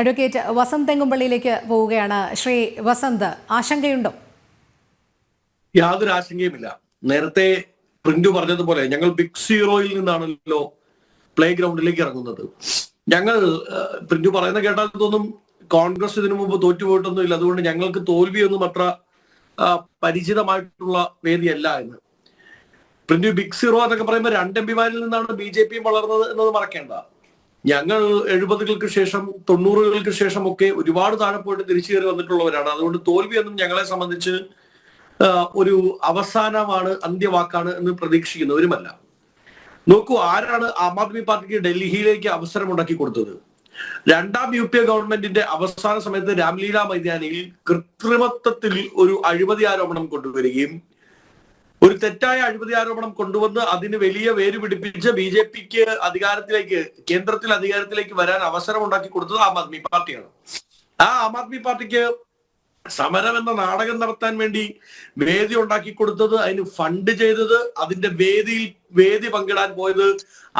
Advocate Vasant തെങ്കുംപള്ളിയിലേക്ക് പോവുകയാണ്. ശ്രീ വസന്ത് ആശങ്കയുണ്ടോ? യാതൊരു ആശങ്കയുമില്ല. നേരത്തെ പ്രിന്റു പറഞ്ഞതുപോലെ ഞങ്ങൾ ബിഗ് സീറോയിൽ നിന്നാണല്ലോ പ്ലേ ഗ്രൗണ്ടിലേക്ക് ഇറങ്ങുന്നത്. ഞങ്ങൾ പ്രിന്റു പറയുന്ന കേട്ടാൽ തോന്നും കോൺഗ്രസ് ഇതിനു മുമ്പ് തോറ്റുപോയിട്ടൊന്നും ഇല്ല അതുകൊണ്ട് ഞങ്ങൾക്ക് തോൽവിയൊന്നും അത്ര പരിചിതമായിട്ടുള്ള വേദിയല്ല എന്ന്. പ്രിന്റു ബിഗ് സീറോ എന്നൊക്കെ പറയുമ്പോൾ രണ്ട് എം പിമാരിൽ നിന്നാണ് ബി ജെ പിയും വളർന്നത് എന്നത് മറക്കേണ്ട. ഞങ്ങൾ എഴുപതുകൾക്ക് ശേഷം തൊണ്ണൂറുകൾക്ക് ശേഷം ഒക്കെ ഒരുപാട് താഴെ പോയിട്ട് തിരിച്ചു കയറി വന്നിട്ടുള്ളവരാണ്. അതുകൊണ്ട് തോൽവി എന്നും ഞങ്ങളെ സംബന്ധിച്ച് ഒരു അവസാനമാണ് അന്ത്യവാക്കാണ് എന്ന് പ്രതീക്ഷിക്കുന്നവരുമല്ല. നോക്കൂ ആരാണ് ആം ആദ്മി പാർട്ടിക്ക് ഡൽഹിയിലേക്ക് അവസരം ഉണ്ടാക്കി കൊടുത്തത്? രണ്ടാം യു പി എ ഗവൺമെന്റിന്റെ അവസാന സമയത്ത് രാംലീല മൈതാനിയിൽ കൃത്രിമത്വത്തിൽ ഒരു അഴിമതി ആരോപണം കൊണ്ടുവരികയും ഒരു തെറ്റായ അഴിമതി ആരോപണം കൊണ്ടുവന്ന് അതിന് വലിയ വേര് പിടിപ്പിച്ച് ബി ജെ പിക്ക് അധികാരത്തിലേക്ക് കേന്ദ്രത്തിൽ അധികാരത്തിലേക്ക് വരാൻ അവസരം ഉണ്ടാക്കി കൊടുത്തത് ആം ആദ്മി പാർട്ടിയാണ്. ആ ആം ആദ്മി പാർട്ടിക്ക് സമരം എന്ന നാടകം നടത്താൻ വേണ്ടി വേദി ഉണ്ടാക്കി കൊടുത്തത് അതിന് ഫണ്ട് ചെയ്തത് അതിന്റെ വേദിയിൽ വേദി പങ്കിടാൻ പോയത്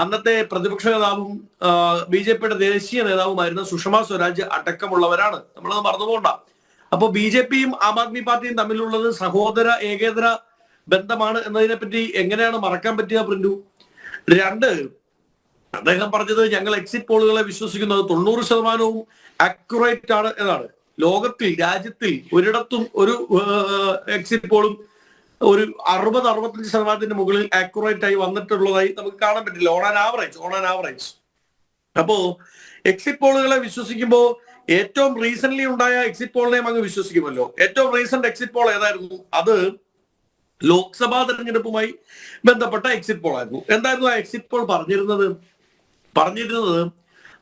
അന്നത്തെ പ്രതിപക്ഷ നേതാവും ബി ജെ പിയുടെ ദേശീയ നേതാവുമായിരുന്ന സുഷമ സ്വരാജ് അടക്കമുള്ളവരാണ്. നമ്മളത് മറന്നുപോണ്ട അപ്പൊ ബി ജെ പിയും ആം ആദ്മി പാർട്ടിയും തമ്മിലുള്ളത് സഹോദര ഏകേതര ബന്ധമാണ് എന്നതിനെ പറ്റി എങ്ങനെയാണ് മറക്കാൻ പറ്റുക പ്രിന്റു? രണ്ട് അദ്ദേഹം പറഞ്ഞത് ഞങ്ങൾ എക്സിറ്റ് പോളുകളെ വിശ്വസിക്കുന്നത് തൊണ്ണൂറ് ശതമാനവും അക്യുറേറ്റ് ആണ് എന്നാണ്. ലോകത്തിൽ രാജ്യത്തിൽ ഒരിടത്തും ഒരു എക്സിറ്റ് പോളും ഒരു അറുപത് അറുപത്തഞ്ച് ശതമാനത്തിന്റെ മുകളിൽ ആക്യുറേറ്റ് ആയി വന്നിട്ടുള്ളതായി നമുക്ക് കാണാൻ പറ്റില്ല. On an average on an average അപ്പോ എക്സിറ്റ് പോളുകളെ വിശ്വസിക്കുമ്പോൾ ഏറ്റവും റീസെന്റ് ഉണ്ടായ എക്സിറ്റ് പോളിനെയും അങ്ങ് വിശ്വസിക്കുമല്ലോ. ഏറ്റവും റീസെന്റ് എക്സിറ്റ് പോൾ ഏതായിരുന്നു? അത് ലോക്സഭാ തെരഞ്ഞെടുപ്പുമായി ബന്ധപ്പെട്ട എക്സിറ്റ് പോൾ ആയിരുന്നു. എന്തായിരുന്നു ആ എക്സിറ്റ് പോൾ പറഞ്ഞിരുന്നത്? പറഞ്ഞിരുന്നത്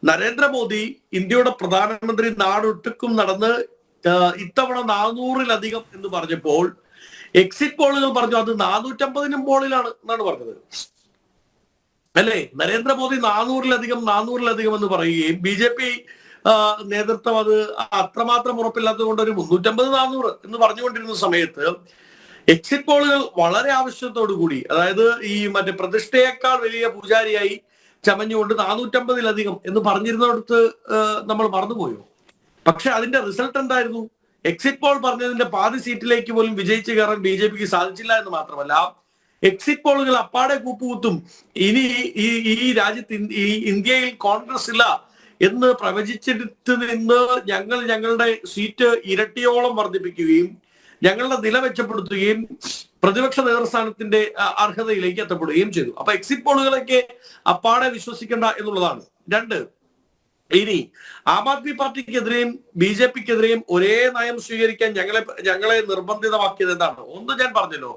നരേന്ദ്രമോദി ഇന്ത്യയുടെ പ്രധാനമന്ത്രി നാടൊട്ടുക്കും നടന്ന് ഇത്തവണ നാനൂറിലധികം എന്ന് പറഞ്ഞപ്പോൾ എക്സിറ്റ് പോളുകൾ പറഞ്ഞു. അത് നാനൂറ്റമ്പതിനും പോളിലാണ് എന്നാണ് പറഞ്ഞത്. അല്ലേ? നരേന്ദ്രമോദി നാനൂറിലധികം നാനൂറിലധികം എന്ന് പറയുകയും ബി ജെ പി നേതൃത്വം അത് അത്രമാത്രം ഉറപ്പില്ലാത്തത് കൊണ്ട് ഒരു മുന്നൂറ്റമ്പത് നാനൂറ് എന്ന് പറഞ്ഞുകൊണ്ടിരുന്ന സമയത്ത് എക്സിറ്റ് പോളുകൾ വളരെ ആവശ്യത്തോടു കൂടി അതായത് ഈ മറ്റേ പ്രതിഷ്ഠയേക്കാൾ വലിയ പൂജാരിയായി ചമഞ്ഞുകൊണ്ട് നാനൂറ്റമ്പതിലധികം എന്ന് പറഞ്ഞിരുന്നിടത്ത് നമ്മൾ മറന്നുപോയോ? പക്ഷെ അതിന്റെ റിസൾട്ട് എന്തായിരുന്നു? എക്സിറ്റ് പോൾ പറഞ്ഞതിന്റെ പാതി സീറ്റിലേക്ക് പോലും വിജയിച്ചു കയറാൻ ബി ജെ പിക്ക് സാധിച്ചില്ല എന്ന് മാത്രമല്ല എക്സിറ്റ് പോളുകൾ അപ്പാടെ കൂപ്പുകുത്തും. ഇനി ഈ ഈ രാജ്യത്ത് ഈ ഇന്ത്യയിൽ കോൺഗ്രസ് ഇല്ല എന്ന് പ്രവചിച്ചെടുത്ത് നിന്ന് ഞങ്ങൾ ഞങ്ങളുടെ സീറ്റ് ഇരട്ടിയോളം വർദ്ധിപ്പിക്കുകയും ഞങ്ങളുടെ നില മെച്ചപ്പെടുത്തുകയും പ്രതിപക്ഷ നേതൃസ്ഥാനത്തിന്റെ അർഹതയിലേക്ക് എത്തപ്പെടുകയും ചെയ്തു. അപ്പൊ എക്സിറ്റ് പോളുകളൊക്കെ അപ്പാടെ വിശ്വസിക്കേണ്ട എന്നുള്ളതാണ്. രണ്ട് ഇനി ആം ആദ്മി പാർട്ടിക്കെതിരെയും ബി ജെ പിക്കെതിരെയും ഒരേ നയം സ്വീകരിക്കാൻ ഞങ്ങളെ ഞങ്ങളെ നിർബന്ധിതമാക്കിയത് എന്താണ്? ഒന്ന് ഞാൻ പറഞ്ഞല്ലോ.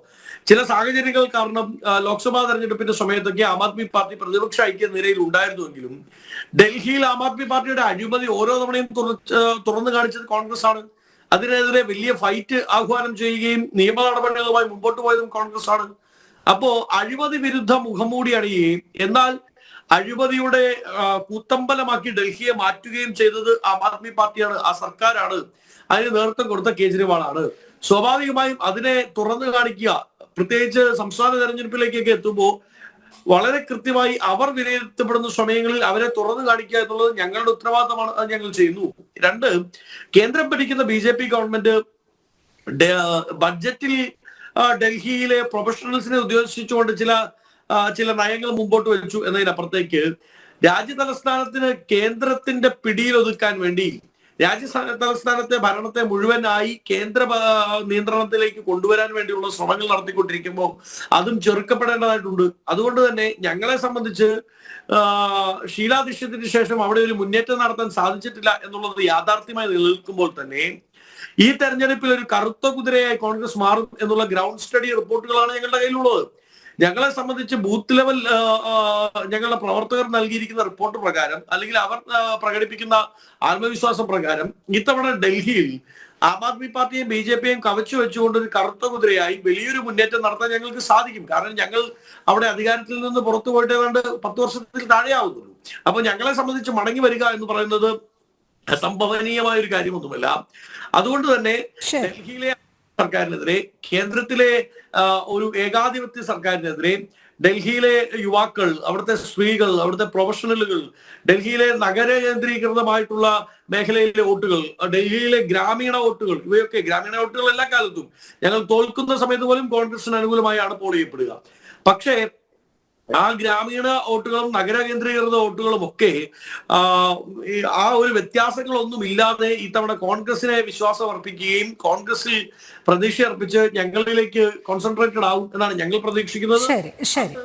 ചില സാഹചര്യങ്ങൾ കാരണം ലോക്സഭാ തെരഞ്ഞെടുപ്പിന്റെ സമയത്തൊക്കെ ആം ആദ്മി പാർട്ടി പ്രതിപക്ഷ ഐക്യ നിരയിൽ ഉണ്ടായിരുന്നുവെങ്കിലും ഡൽഹിയിൽ ആം ആദ്മി പാർട്ടിയുടെ അഴിമതി ഓരോ തവണയും തുറന്നു കാണിച്ചത് കോൺഗ്രസ് ആണ് അതിനെതിരെ വലിയ ഫൈറ്റ് ആഹ്വാനം ചെയ്യുകയും നിയമ നടപടികളുമായി മുമ്പോട്ട് പോയതും കോൺഗ്രസ് ആണ് അപ്പോ അഴിമതി വിരുദ്ധ മുഖംമൂടി അണിയുകയും എന്നാൽ അഴിമതിയുടെ കൂത്തമ്പലമാക്കി ഡൽഹിയെ മാറ്റുകയും ചെയ്തത് ആം ആദ്മി പാർട്ടിയാണ് ആ സർക്കാരാണ്. അതിന് നേതൃത്വം കൊടുത്ത കേജ്രിവാളാണ്. സ്വാഭാവികമായും അതിനെ തുറന്നു കാണിക്കുക പ്രത്യേകിച്ച് സംസ്ഥാന തെരഞ്ഞെടുപ്പിലേക്കൊക്കെ എത്തുമ്പോൾ വളരെ കൃത്യമായി അവർ വിലയിരുത്തപ്പെടുന്ന സമയങ്ങളിൽ അവരെ തുറന്നു കാണിക്കുക എന്നുള്ളത് ഞങ്ങളുടെ ഉത്തരവാദിത്തമാണ് അത് ഞങ്ങൾ ചെയ്യുന്നു. രണ്ട് കേന്ദ്രം ഭരിക്കുന്ന ബി ജെ പി ഗവൺമെന്റ് ബഡ്ജറ്റിൽ ഡൽഹിയിലെ പ്രൊഫഷണൽസിനെ ഉദ്ദേശിച്ചുകൊണ്ട് ചില ചില നയങ്ങൾ മുമ്പോട്ട് വെച്ചു എന്നതിനപ്പുറത്തേക്ക് രാജ്യ തലസ്ഥാനത്തിന് കേന്ദ്രത്തിന്റെ പിടിയിൽ ഒതുക്കാൻ വേണ്ടി രാജ്യ തലസ്ഥാനത്തെ ഭരണത്തെ മുഴുവനായി കേന്ദ്ര നിയന്ത്രണത്തിലേക്ക് കൊണ്ടുവരാൻ വേണ്ടിയുള്ള ശ്രമങ്ങൾ നടത്തിക്കൊണ്ടിരിക്കുമ്പോൾ അതും ചെറുക്കപ്പെടേണ്ടതായിട്ടുണ്ട്. അതുകൊണ്ട് തന്നെ ഞങ്ങളെ സംബന്ധിച്ച് ആ, ശേഷം അവിടെ ഒരു മുന്നേറ്റം നടത്താൻ സാധിച്ചിട്ടില്ല എന്നുള്ളത് യാഥാർത്ഥ്യമായി നിലനിൽക്കുമ്പോൾ തന്നെ ഈ തെരഞ്ഞെടുപ്പിൽ ഒരു കറുത്ത കുതിരയായി കോൺഗ്രസ് മാറും എന്നുള്ള ഗ്രൗണ്ട് സ്റ്റഡി റിപ്പോർട്ടുകളാണ് ഞങ്ങളുടെ കയ്യിലുള്ളത്. ഞങ്ങളെ സംബന്ധിച്ച് ബൂത്ത് ലെവൽ ഞങ്ങളുടെ പ്രവർത്തകർ നൽകിയിരിക്കുന്ന റിപ്പോർട്ട് പ്രകാരം അല്ലെങ്കിൽ അവർ പ്രകടിപ്പിക്കുന്ന ആത്മവിശ്വാസം പ്രകാരം ഇത്തവണ ഡൽഹിയിൽ ആം ആദ്മി പാർട്ടിയും ബി ജെ പിയും കവച്ചു വെച്ചുകൊണ്ട് ഒരു കറുത്ത കുതിരയായി വലിയൊരു മുന്നേറ്റം നടത്താൻ ഞങ്ങൾക്ക് സാധിക്കും. കാരണം ഞങ്ങൾ അവിടെ അധികാരത്തിൽ നിന്ന് പുറത്തു പോയിട്ട് ഏതാണ്ട് പത്ത് വർഷത്തിൽ താഴെയാവുന്നുള്ളൂ. അപ്പൊ ഞങ്ങളെ സംബന്ധിച്ച് മടങ്ങി വരിക എന്ന് പറയുന്നത് അസംഭവനീയമായ ഒരു കാര്യമൊന്നുമല്ല. അതുകൊണ്ട് തന്നെ ഡൽഹിയിലെ സർക്കാരിനെതിരെ കേന്ദ്രത്തിലെ ഒരു ഏകാധിപത്യ സർക്കാരിനെതിരെ ഡൽഹിയിലെ യുവാക്കൾ അവിടുത്തെ സ്ത്രീകൾ അവിടുത്തെ പ്രൊഫഷണലുകൾ ഡൽഹിയിലെ നഗര കേന്ദ്രീകൃതമായിട്ടുള്ള മേഖലയിലെ വോട്ടുകൾ ഡൽഹിയിലെ ഗ്രാമീണ വോട്ടുകൾ ഇവയൊക്കെ ഗ്രാമീണ വോട്ടുകൾ എല്ലാ കാലത്തും ഞങ്ങൾ തോൽക്കുന്ന സമയത്ത് പോലും കോൺഗ്രസിന് അനുകൂലമായാണ് പോൾ ചെയ്യപ്പെടുക. പക്ഷേ ആ ഗ്രാമീണ വോട്ടുകളും നഗര കേന്ദ്രീകൃത വോട്ടുകളും ഒക്കെ ആ, ഒരു വ്യത്യാസങ്ങളൊന്നും ഇല്ലാതെ ഇത്തവണ കോൺഗ്രസിനെ വിശ്വാസം അർപ്പിക്കുകയും കോൺഗ്രസിൽ പ്രതീക്ഷ അർപ്പിച്ച് ഞങ്ങളിലേക്ക് കോൺസെൻട്രേറ്റഡ് ആവും എന്നാണ് ഞങ്ങൾ പ്രതീക്ഷിക്കുന്നത്. ശരി ശരി.